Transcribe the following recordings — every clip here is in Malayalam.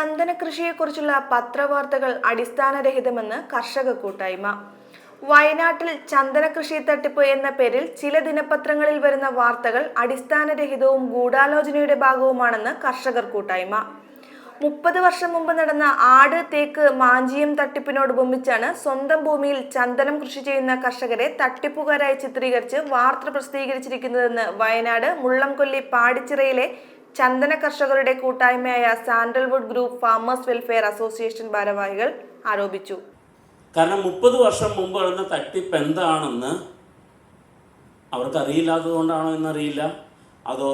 ചന്ദന കൃഷിയെക്കുറിച്ചുള്ള പത്രവാർത്തകൾ അടിസ്ഥാനരഹിതമെന്ന് കർഷക കൂട്ടായ്മ. വയനാട്ടിൽ ചന്ദന കൃഷി തട്ടിപ്പ് എന്ന പേരിൽ ചില ദിനപത്രങ്ങളിൽ വരുന്ന വാർത്തകൾ അടിസ്ഥാനരഹിതവും ഗൂഢാലോചനയുടെ ഭാഗവുമാണെന്ന് കർഷകർ കൂട്ടായ്മ. മുപ്പത് വർഷം മുമ്പ് നടന്ന ആട് തേക്ക് മാഞ്ചിയം തട്ടിപ്പിനോട് ഉപമിച്ചാണ് സ്വന്തം ഭൂമിയിൽ ചന്ദനം കൃഷി ചെയ്യുന്ന കർഷകരെ തട്ടിപ്പുകാരായി ചിത്രീകരിച്ച് വാർത്ത പ്രസിദ്ധീകരിച്ചിരിക്കുന്നതെന്ന് വയനാട് മുള്ളംകൊല്ലി പാടിച്ചിറയിലെ ചന്ദന കർഷകരുടെ കൂട്ടായ്മയായ sandalwood group farmers welfare association ഭാരവാഹികൾ ആരോപിച്ചു. കാരണം മുപ്പത് വർഷം മുമ്പ് നടന്ന തട്ടിപ്പ് എന്താണെന്ന് അവർക്ക് അറിയില്ലാത്തത് കൊണ്ടാണോ എന്നറിയില്ല. അതോ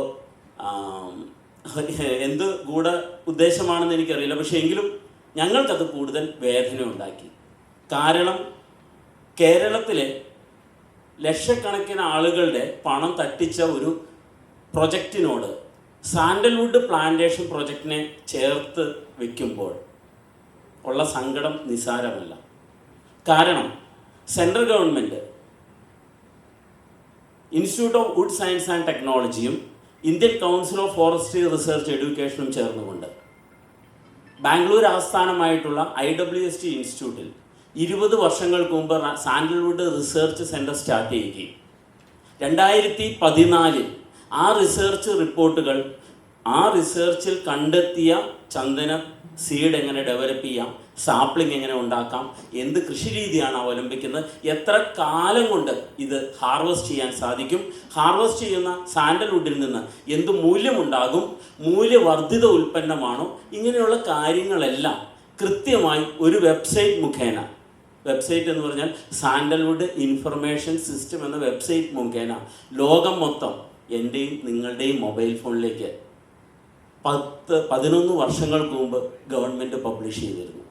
എന്ത് ഗൂഢ ഉദ്ദേശമാണെന്ന് എനിക്കറിയില്ല. പക്ഷേ എങ്കിലും ഞങ്ങൾക്കത് കൂടുതൽ വേദന ഉണ്ടാക്കി. കാരണം കേരളത്തിലെ ലക്ഷക്കണക്കിന് ആളുകളുടെ പണം തട്ടിച്ച ഒരു പ്രൊജക്റ്റിനോട് സാൻഡൽവുഡ് പ്ലാന്റേഷൻ പ്രൊജക്റ്റിനെ ചേർത്ത് വെക്കുമ്പോൾ ഉള്ള സങ്കടം നിസാരമല്ല. കാരണം Central Government Institute of Wood Science and ടെക്നോളജിയും Indian Council of Forestry Research എഡ്യൂക്കേഷനും ചേർന്നുകൊണ്ട്. ബാംഗ്ലൂർ ആസ്ഥാനമായിട്ടുള്ള ഐ ഡബ്ല്യു എസ് ടി ഇൻസ്റ്റിറ്റ്യൂട്ടിൽ ഇരുപത് വർഷങ്ങൾക്ക് മുമ്പ് സാൻഡൽവുഡ് റിസർച്ച് സെന്റർ സ്റ്റാർട്ട് ചെയ്യുകയും രണ്ടായിരത്തി പതിനാലിൽ ആ റിസർച്ച് റിപ്പോർട്ടുകൾ ആ റിസർച്ചിൽ കണ്ടെത്തിയ ചന്ദന സീഡ് എങ്ങനെ ഡെവലപ്പ് ചെയ്യാം സാപ്ലിംഗ് എങ്ങനെ ഉണ്ടാക്കാം എന്ത് കൃഷി രീതിയാണ് അവലംബിക്കുന്നത് എത്ര കാലം കൊണ്ട് ഇത് ഹാർവസ്റ്റ് ചെയ്യാൻ സാധിക്കും ഹാർവസ്റ്റ് ചെയ്യുന്ന സാൻഡൽവുഡിൽ നിന്ന് എന്ത് മൂല്യമുണ്ടാകും മൂല്യവർദ്ധിത ഉൽപ്പന്നമാണോ ഇങ്ങനെയുള്ള കാര്യങ്ങളെല്ലാം കൃത്യമായി ഒരു വെബ്സൈറ്റ് മുഖേന വെബ്സൈറ്റ് എന്ന് പറഞ്ഞാൽ സാൻഡൽവുഡ് ഇൻഫർമേഷൻ സിസ്റ്റം എന്ന വെബ്സൈറ്റ് മുഖേന ലോകം മൊത്തം എന്റെയും നിങ്ങളുടെയും മൊബൈൽ ഫോണിലേക്ക് പത്ത് പതിനൊന്ന് വർഷങ്ങൾക്ക് മുമ്പ് ഗവൺമെന്റ് പബ്ലിഷ് ചെയ്തിരുന്നു.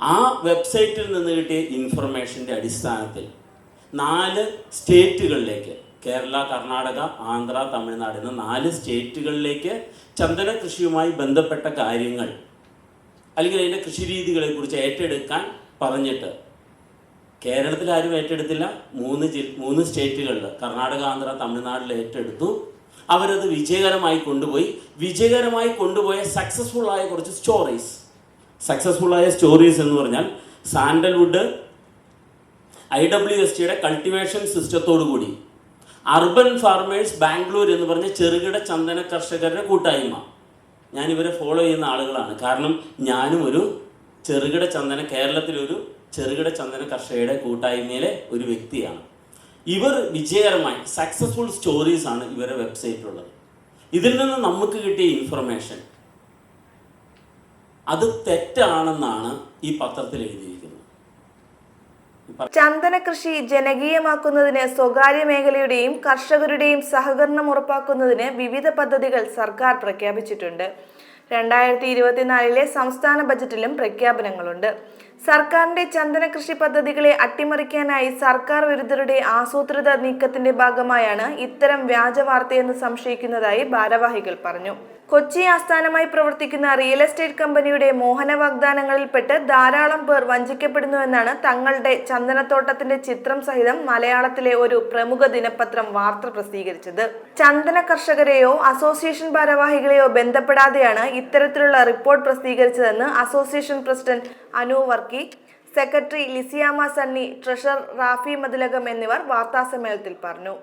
ആ വെബ്സൈറ്റിൽ നിന്ന് കിട്ടിയ ഇൻഫർമേഷന്റെ അടിസ്ഥാനത്തിൽ നാല് സ്റ്റേറ്റുകളിലേക്ക് കേരള കർണാടക ആന്ധ്ര തമിഴ്നാട് എന്ന നാല് സ്റ്റേറ്റുകളിലേക്ക് ചന്ദന കൃഷിയുമായി ബന്ധപ്പെട്ട കാര്യങ്ങൾ അല്ലെങ്കിൽ അതിന്റെ കൃഷി രീതികളെക്കുറിച്ച് ഏറ്റെടുക്കാൻ പറഞ്ഞിട്ട് കേരളത്തിൽ ആരും ഏറ്റെടുത്തില്ല. മൂന്ന് ജി മൂന്ന് സ്റ്റേറ്റുകളിൽ കർണാടക ആന്ധ്ര തമിഴ്നാട്ടിൽ ഏറ്റെടുത്തു. അവരത് വിജയകരമായി കൊണ്ടുപോയി. വിജയകരമായി കൊണ്ടുപോയ സക്സസ്ഫുൾ കുറച്ച് സ്റ്റോറീസ് സക്സസ്ഫുൾ സ്റ്റോറീസ് എന്ന് പറഞ്ഞാൽ സാൻഡൽവുഡ് ഐ ഡബ്ല്യു എസ് ടിയുടെ കൾട്ടിവേഷൻ സിസ്റ്റത്തോടു കൂടി. അർബൻ ഫാർമേഴ്സ് ബാംഗ്ലൂർ എന്ന് പറഞ്ഞ ചെറുകിട ചന്ദന കർഷകരുടെ കൂട്ടായ്മ. ഞാൻ ഇവരെ ഫോളോ ചെയ്യുന്ന ആളുകളാണ്. കാരണം ഞാനും ഒരു ചെറുകിട ചന്ദന കേരളത്തിലൊരു ചെറുകിട ചന്ദന കർഷകരുടെ കൂട്ടായ്മയിലെ ഒരു വ്യക്തിയാണ്. ഇവർ വിജയകരമായി സക്സസ്ഫുൾ സ്റ്റോറീസ് ആണ് ഇവരുടെ വെബ്സൈറ്റിലുള്ളത് ഇതിൽ നിന്ന് നമുക്ക് കിട്ടിയ ഇൻഫർമേഷൻ അത് തെറ്റാണെന്നാണ് ഈ പത്രത്തിൽ എഴുതിയിരിക്കുന്നത്. ചന്ദന കൃഷി ജനകീയമാക്കുന്നതിന് സ്വകാര്യ മേഖലയുടെയും കർഷകരുടെയും സഹകരണം ഉറപ്പാക്കുന്നതിന് വിവിധ പദ്ധതികൾ സർക്കാർ പ്രഖ്യാപിച്ചിട്ടുണ്ട്. രണ്ടായിരത്തി ഇരുപത്തിനാലിലെ സംസ്ഥാന ബജറ്റിലും പ്രഖ്യാപനങ്ങളുണ്ട്. സർക്കാരിന്റെ ചന്ദന കൃഷി പദ്ധതികളെ അട്ടിമറിക്കാനായി സർക്കാർ വിരുദ്ധരുടെ ആസൂത്രിത നീക്കത്തിന്റെ ഭാഗമായാണ് ഇത്തരം വ്യാജ വാർത്തയെന്ന് സംശയിക്കുന്നതായി ഭാരവാഹികൾ പറഞ്ഞു. കൊച്ചി ആസ്ഥാനമായി പ്രവർത്തിക്കുന്ന റിയൽ എസ്റ്റേറ്റ് കമ്പനിയുടെ മോഹന വാഗ്ദാനങ്ങളിൽപ്പെട്ട് ധാരാളം പേർ വഞ്ചിക്കപ്പെടുന്നുവെന്നാണ് തങ്ങളുടെ ചന്ദനത്തോട്ടത്തിന്റെ ചിത്രം സഹിതം മലയാളത്തിലെ ഒരു പ്രമുഖ ദിനപത്രം വാർത്ത പ്രസിദ്ധീകരിച്ചത്. ചന്ദന കർഷകരെയോ അസോസിയേഷൻ ഭാരവാഹികളെയോ ബന്ധപ്പെടാതെയാണ് ഇത്തരത്തിലുള്ള report പ്രസിദ്ധീകരിച്ചതെന്ന് association president Anu Varkey secretary Lissiamma Sunny treasurer Rafi Mathilakam എന്നിവർ വാർത്താസമ്മേളനത്തിൽ പറഞ്ഞു.